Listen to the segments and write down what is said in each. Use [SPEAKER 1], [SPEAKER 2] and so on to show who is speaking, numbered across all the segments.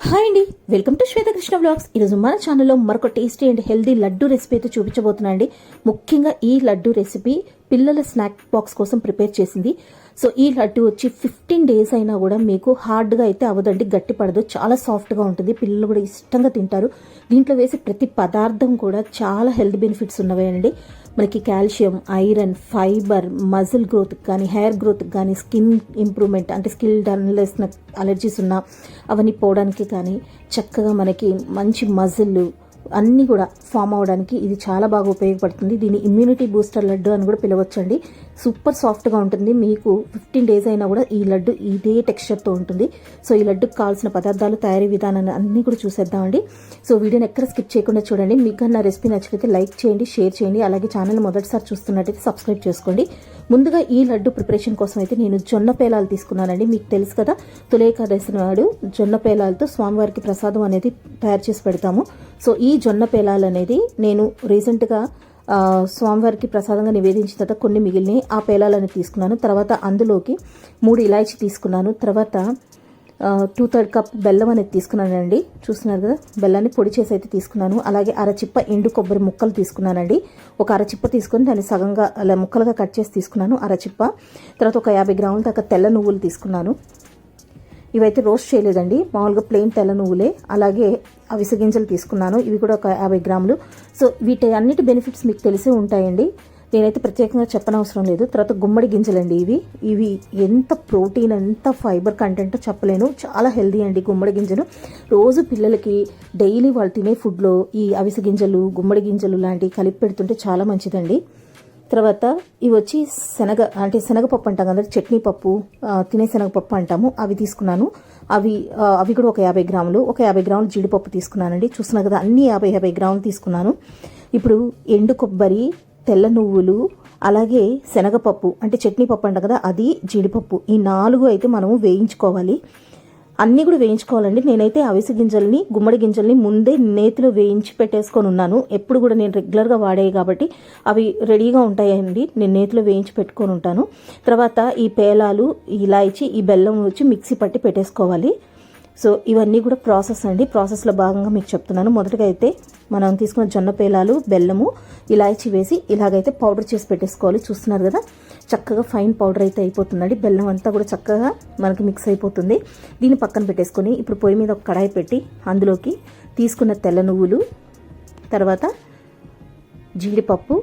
[SPEAKER 1] Hi అండి. Welcome to Swetha Krishna blogs ఈరోజు మన ఛానల్లో మరొక tasty and healthy laddu recipe అయితే చూపించబోతున్నా అండి ముఖ్యంగా ఈ లడ్డు రెసిపీ పిల్లల స్నాక్ బాక్స్ కోసం ప్రిపేర్ చేసింది. సో ఈ లడ్డు వచ్చి ఫిఫ్టీన్ డేస్ అయినా కూడా మీకు హార్డ్గా అయితే అవ్వదండి గట్టి పడదు చాలా సాఫ్ట్గా ఉంటుంది. పిల్లలు కూడా ఇష్టంగా తింటారు. దీంట్లో వేసే ప్రతి పదార్థం కూడా చాలా హెల్త్ బెనిఫిట్స్ ఉన్నవేనండి మనకి calcium iron fibre muscle growth కానీ హెయిర్ గ్రోత్ కానీ స్కిన్ ఇంప్రూవ్మెంట్ అంటే స్కిల్ డన్లెస్ అలర్జీస్ ఉన్నా అవన్నీ పోవడానికి కానీ చక్కగా మనకి మంచి మజిల్ అన్నీ కూడా ఫామ్ అవడానికి ఇది చాలా బాగా ఉపయోగపడుతుంది. దీని ఇమ్యూనిటీ బూస్టర్ లడ్డు అని కూడా పిలవచ్చండి. సూపర్ సాఫ్ట్గా ఉంటుంది. మీకు ఫిఫ్టీన్ డేస్ అయినా కూడా ఈ లడ్డు ఇదే టెక్స్చర్తో ఉంటుంది. సో ఈ లడ్డుకు కావాల్సిన పదార్థాలు తయారీ విధానాన్ని అన్నీ కూడా చూసేద్దామండి. సో వీడియోని ఎక్కడ స్కిప్ చేయకుండా చూడండి. మీకు నా రెసిపీ నచ్చితే లైక్ చేయండి షేర్ చేయండి. అలాగే ఛానల్ మొదటిసారి చూస్తున్నట్టయితే సబ్స్క్రైబ్ చేసుకోండి. ముందుగా ఈ లడ్డు ప్రిపరేషన్ కోసం అయితే నేను జొన్న పేలాలు తీసుకున్నానండి. మీకు తెలుసు కదా తులేకాదశి నాడు జొన్న పేలాలతో స్వామివారికి ప్రసాదం అనేది తయారు చేసి పెడతాము. సో ఈ జొన్న పేలాలు అనేది నేను రీసెంట్గా స్వామివారికి ప్రసాదంగా నివేదించిన తర్వాత కొన్ని మిగిలినాయి ఆ పేలాలని తీసుకున్నాను. తర్వాత అందులోకి మూడు ఇలాచి తీసుకున్నాను. తర్వాత టూ థర్డ్ కప్ బెల్లం అనేది తీసుకున్నానండి. చూస్తున్నారు కదా బెల్లాన్ని పొడి చేసి అయితే తీసుకున్నాను. అలాగే అరచిప్ప ఎండు కొబ్బరి ముక్కలు తీసుకున్నానండి. ఒక అరచిప్ప తీసుకొని దాన్ని సగంగా అలా ముక్కలుగా కట్ చేసి తీసుకున్నాను అరచిప్ప. తర్వాత ఒక యాభై గ్రాముల దాకా తెల్ల నువ్వులు తీసుకున్నాను. ఇవైతే రోస్ట్ చేయలేదండి. మామూలుగా ప్లెయిన్ తెల్ల నువ్వులే. అలాగే అవిసె గింజలు తీసుకున్నాను. ఇవి కూడా ఒక యాభై గ్రాములు. సో వీటి అన్నిటి బెనిఫిట్స్ మీకు తెలిసే ఉంటాయండి. నేనైతే ప్రత్యేకంగా చెప్పనవసరం లేదు. తర్వాత గుమ్మడి గింజలండి ఇవి. ఇవి ఎంత ప్రోటీన్ ఎంత ఫైబర్ కంటెంట్ చెప్పలేను. చాలా హెల్దీ అండి గుమ్మడి గింజలు. రోజు పిల్లలకి డైలీ వాళ్ళు తినే ఫుడ్లో ఈ అవిసె గింజలు గుమ్మడి గింజలు లాంటివి కలిపి పెడుతుంటే చాలా మంచిదండి. తర్వాత ఇవి వచ్చి శనగ అంటే శనగపప్పు అంటాం కదా చట్నీ పప్పు తినే శనగపప్పు అంటాము. అవి తీసుకున్నాను. అవి అవి కూడా ఒక యాభై గ్రాములు ఒక యాభై గ్రాములు జీడిపప్పు తీసుకున్నానండి. చూస్తున్నా కదా అన్ని యాభై యాభై గ్రాములు తీసుకున్నాను. ఇప్పుడు ఎండు కొబ్బరి తెల్ల నువ్వులు అలాగే శనగపప్పు అంటే చట్నీ పప్పు అంట కదా అది జీడిపప్పు. ఈ నాలుగు అయితే మనము వేయించుకోవాలి. అన్నీ కూడా వేయించుకోవాలండి. నేనైతే అవిసె గింజల్ని గుమ్మడి గింజల్ని ముందే నేతిలో వేయించి పెట్టేసుకొని ఉన్నాను. ఎప్పుడు కూడా నేను రెగ్యులర్గా వాడేవి కాబట్టి అవి రెడీగా ఉంటాయండి. నేను నేతిలో వేయించి పెట్టుకొని ఉంటాను. తర్వాత ఈ పేలాలు ఈ ఇలాయచి ఈ బెల్లం వచ్చి మిక్సీ పట్టి పెట్టేసుకోవాలి. సో ఇవన్నీ కూడా ప్రాసెస్ అండి. ప్రాసెస్లో భాగంగా మీకు చెప్తున్నాను. మొదటగా అయితే మనం తీసుకున్న జొన్న పేలాలు బెల్లము ఇలాయచి వేసి ఇలాగైతే పౌడర్ చేసి పెట్టేసుకోవాలి. చూస్తున్నారు కదా? చక్కగా ఫైన్ పౌడర్ అయితే అయిపోతుందండి. బెల్లం అంతా కూడా చక్కగా మనకి మిక్స్ అయిపోతుంది. దీన్ని పక్కన పెట్టేసుకొని ఇప్పుడు పొయ్యి మీద ఒక కడాయి పెట్టి అందులోకి తీసుకున్న తెల్ల నువ్వులు తర్వాత జీడిపప్పు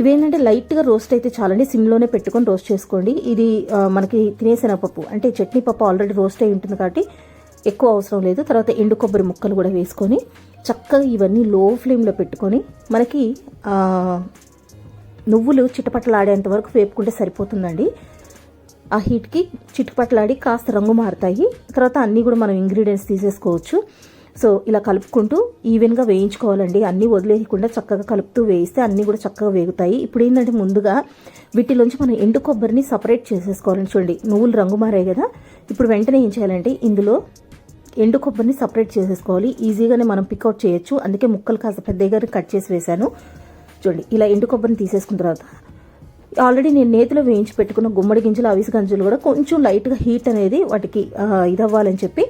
[SPEAKER 1] ఇవేంటంటే లైట్గా రోస్ట్ అయితే చాలండి. సిమ్లోనే పెట్టుకొని రోస్ట్ చేసుకోండి. ఇది మనకి మనకి పప్పు అంటే చట్నీ పప్పు ఆల్రెడీ రోస్ట్ అయి ఉంటుంది కాబట్టి ఎక్కువ అవసరం లేదు. తర్వాత ఎండు కొబ్బరి ముక్కలు కూడా వేసుకొని చక్కగా ఇవన్నీ లో ఫ్లేమ్లో పెట్టుకొని మనకి నువ్వులు చిటపటలాడేంత వరకు వేపుకుంటే సరిపోతుందండి. ఆ హీట్కి చిటుపట్లాడి కాస్త రంగు మారుతాయి. తర్వాత అన్నీ కూడా మనం ఇంగ్రీడియంట్స్ తీసేసుకోవచ్చు. సో ఇలా కలుపుకుంటూ ఈవెన్గా వేయించుకోవాలండి. అన్నీ వదిలేయకుండా చక్కగా కలుపుతూ వేయిస్తే అన్నీ కూడా చక్కగా వేగుతాయి. ఇప్పుడు ఏంటంటే ముందుగా వీటిలోంచి మనం ఎండు కొబ్బరిని సపరేట్ చేసేసుకోవాలని చూడండి. నువ్వులు రంగు మారాయి కదా. ఇప్పుడు వెంటనే ఏం చేయాలంటే ఇందులో ఎండు కొబ్బరిని సపరేట్ చేసేసుకోవాలి. ఈజీగానే మనం పికౌట్ చేయొచ్చు. అందుకే ముక్కలు కాస్త పెద్దగా కట్ చేసి వేశాను. చూడండి ఇలా ఎండు కొబ్బరిని తీసేసుకున్న తర్వాత ఆల్రెడీ నేను నేతిలో వేయించి పెట్టుకున్న గుమ్మడి గింజలు అవిసి గింజలు కూడా కొంచెం లైట్గా హీట్ అనేది వాటికి ఇది అవ్వాలని చెప్పి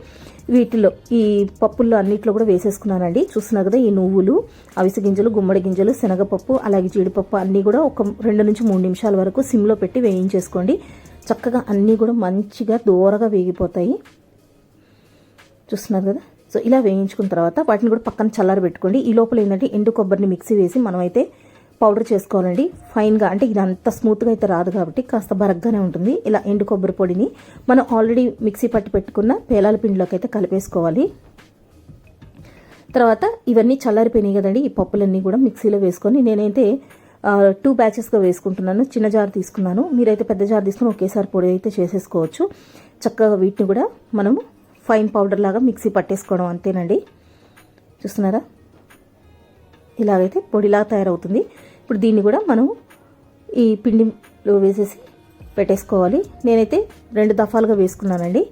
[SPEAKER 1] వీటిలో ఈ పప్పుల్లో అన్నిట్లో కూడా వేసేసుకున్నానండి. చూస్తున్నా కదా ఈ నువ్వులు అవిసె గింజలు గుమ్మడి గింజలు శనగపప్పు అలాగే జీడిపప్పు అన్నీ కూడా ఒక రెండు నుంచి మూడు నిమిషాల వరకు సిమ్లో పెట్టి వేయించేసుకోండి. చక్కగా అన్నీ కూడా మంచిగా దూరగా వేగిపోతాయి. చూస్తున్నారు కదా? సో ఇలా వేయించుకున్న తర్వాత వాటిని కూడా పక్కన చల్లారబెట్టుకోండి. ఈ లోపల ఏంటంటే ఎండు కొబ్బరిని మిక్సీ వేసి మనమైతే పౌడర్ చేసుకోవాలండి. ఫైన్గా అంటే ఇది అంత స్మూత్గా అయితే రాదు కాబట్టి కాస్త బరగ్గానే ఉంటుంది. ఇలా ఎండు కొబ్బరి పొడిని మనం ఆల్రెడీ మిక్సీ పట్టి పెట్టుకున్న పేలాల పిండిలోకి అయితే కలిపేసుకోవాలి. తర్వాత ఇవన్నీ చల్లారిపోయినాయి కదండి ఈ పప్పులన్నీ కూడా మిక్సీలో వేసుకొని నేనైతే టూ బ్యాచెస్గా వేసుకుంటున్నాను. చిన్న జార్ తీసుకున్నాను. మీరైతే పెద్ద జార్ తీసుకుని ఒకేసారి పొడి అయితే చేసేసుకోవచ్చు. చక్కగా వీటిని కూడా మనము ఫైన్ పౌడర్ లాగా మిక్సీ పట్టేసుకోవడం అంతేనండి. చూస్తున్నారా? ఇలాగైతే పొడిలా తయారవుతుంది. ఇప్పుడు దీన్ని కూడా మనం ఈ పిండిలో వేసేసి పెట్టేసుకోవాలి. నేనైతే రెండు దఫాలుగా వేసుకున్నానండి.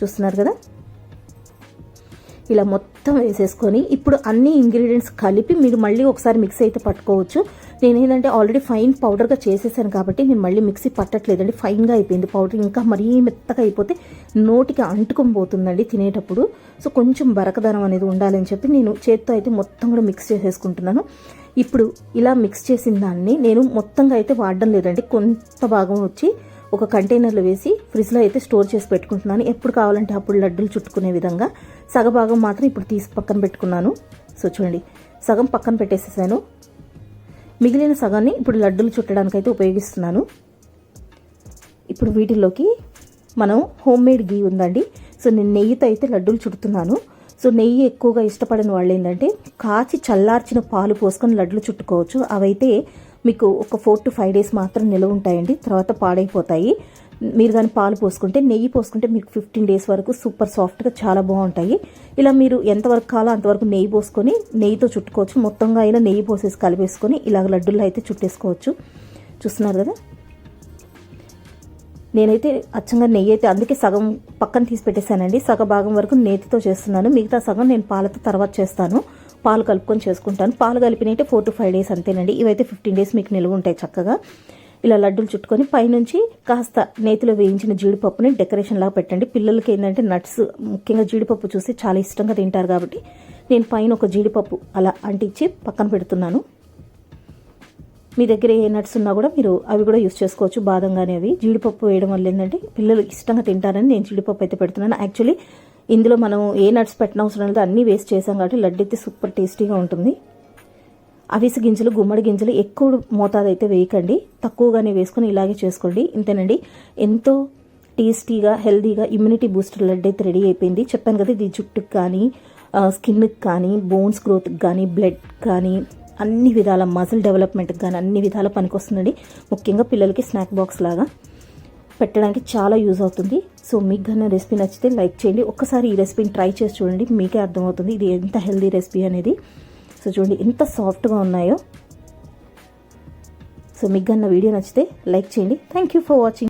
[SPEAKER 1] చూస్తున్నారు కదా? ఇలా మొత్తం వేసేసుకొని ఇప్పుడు అన్ని ఇంగ్రీడియంట్స్ కలిపి మీరు మళ్ళీ ఒకసారి మిక్సీ అయితే పట్టుకోవచ్చు. నేను ఏంటంటే ఆల్రెడీ ఫైన్ పౌడర్గా చేసేసాను కాబట్టి నేను మళ్ళీ మిక్సీ పట్టట్లేదండి. ఫైన్గా అయిపోయింది పౌడర్ ఇంకా మరీ మెత్తగా అయిపోతే నోటికి అంటుకొని పోతుందండి తినేటప్పుడు. సో కొంచెం బరకదనం అనేది ఉండాలని చెప్పి నేను చేత్తో అయితే మొత్తం కూడా మిక్స్ చేసేసుకుంటున్నాను. ఇప్పుడు ఇలా మిక్స్ చేసిన దాన్ని నేను మొత్తంగా అయితే వాడడం లేదండి. కొంత భాగం వచ్చి ఒక కంటైనర్లో వేసి ఫ్రిడ్జ్లో అయితే స్టోర్ చేసి పెట్టుకుంటున్నాను. ఎప్పుడు కావాలంటే అప్పుడు లడ్డూలు చుట్టుకునే విధంగా. సగభాగం మాత్రం ఇప్పుడు తీసి పక్కన పెట్టుకున్నాను. సో చూడండి సగం పక్కన పెట్టేసేసాను. మిగిలిన సగాన్ని ఇప్పుడు లడ్డూలు చుట్టడానికి అయితే ఉపయోగిస్తున్నాను. ఇప్పుడు వీటిల్లోకి మనం హోమ్ మేడ్ గీ ఉందండి. సో నేను నెయ్యితో అయితే లడ్డూలు చుడుతున్నాను. సో నెయ్యి ఎక్కువగా ఇష్టపడని వాళ్ళు ఏంటంటే కాచి చల్లార్చిన పాలు పోసుకొని లడ్లు చుట్టుకోవచ్చు. అవైతే మీకు ఒక ఫోర్ టు ఫైవ్ డేస్ మాత్రం నిలవ ఉంటాయండి. తర్వాత పాడైపోతాయి. మీరు కానీ పాలు పోసుకుంటే నెయ్యి పోసుకుంటే మీకు ఫిఫ్టీన్ డేస్ వరకు సూపర్ సాఫ్ట్గా చాలా బాగుంటాయి. ఇలా మీరు ఎంతవరకు కావాలో అంతవరకు నెయ్యి పోసుకొని నెయ్యితో చుట్టుకోవచ్చు. మొత్తంగా అయినా నెయ్యి పోసేసి కలిపేసుకొని ఇలాగ లడ్డూల్లో అయితే చుట్టేసుకోవచ్చు. చూస్తున్నారు కదా? నేనైతే అచ్చంగా నెయ్యి అయితే అందుకే సగం పక్కన తీసి పెట్టేశానండి. సగ భాగం వరకు నేతితో చేస్తున్నాను. మిగతా సగం నేను పాలతో తర్వాత చేస్తాను. పాలు కలుపుకొని చేసుకుంటాను. పాలు కలిపినైతే ఫోర్ టు ఫైవ్ డేస్ అంతేనండి. ఇవైతే ఫిఫ్టీన్ డేస్ మీకు నిలువ ఉంటాయి చక్కగా. ఇలా లడ్డూలు చుట్టుకొని పైనుంచి కాస్త నేతిలో వేయించిన జీడిపప్పుని డెకరేషన్ లాగా పెట్టండి. పిల్లలకి ఏంటంటే నట్స్ ముఖ్యంగా జీడిపప్పు చూసి చాలా ఇష్టంగా తింటారు కాబట్టి నేను పైన ఒక జీడిపప్పు అలా అంటించి పక్కన పెడుతున్నాను. మీ దగ్గర ఏ నట్స్ ఉన్నా కూడా మీరు అవి కూడా యూస్ చేసుకోవచ్చు. బాదం కానీ అవి. జీడిపప్పు వేయడం వల్ల ఏంటంటే పిల్లలు ఇష్టంగా తింటారని నేను జీడిపప్పు అయితే పెడుతున్నాను. యాక్చువల్లీ ఇందులో మనం ఏ నట్స్ పెట్టిన అవసరం లేదు. అన్నీ వేస్ట్ చేసాం కాబట్టి లడ్డు అయితే సూపర్ టేస్టీగా ఉంటుంది. అవిసి గింజలు గుమ్మడి గింజలు ఎక్కువ మోతాదు అయితే వేయకండి. తక్కువగానే వేసుకొని ఇలాగే చేసుకోండి. ఇంతేనండి. ఎంతో టేస్టీగా హెల్దీగా ఇమ్యూనిటీ బూస్టర్ లడ్డు అయితే రెడీ అయిపోయింది. చెప్పాను కదా ఇది జుట్టుకు కానీ స్కిన్కి కానీ బోన్స్ గ్రోత్కి కానీ బ్లడ్ కానీ అన్ని విధాల మజిల్ డెవలప్మెంట్కి కానీ అన్ని విధాల పనికొస్తుందండి ముఖ్యంగా పిల్లలకి స్నాక్ బాక్స్ లాగా పెట్టడానికి చాలా యూజ్ అవుతుంది. సో మీకు కానీ రెసిపీ నచ్చితే లైక్ చేయండి. ఒక్కసారి ఈ రెసిపీని ట్రై చేసి చూడండి. మీకే అర్థమవుతుంది ఇది ఎంత హెల్దీ రెసిపీ అనేది. సో చూడండి ఎంత సాఫ్ట్గా ఉన్నాయో. సో మీకు కన్నా వీడియో నచ్చితే లైక్ చేయండి. Thank you for watching.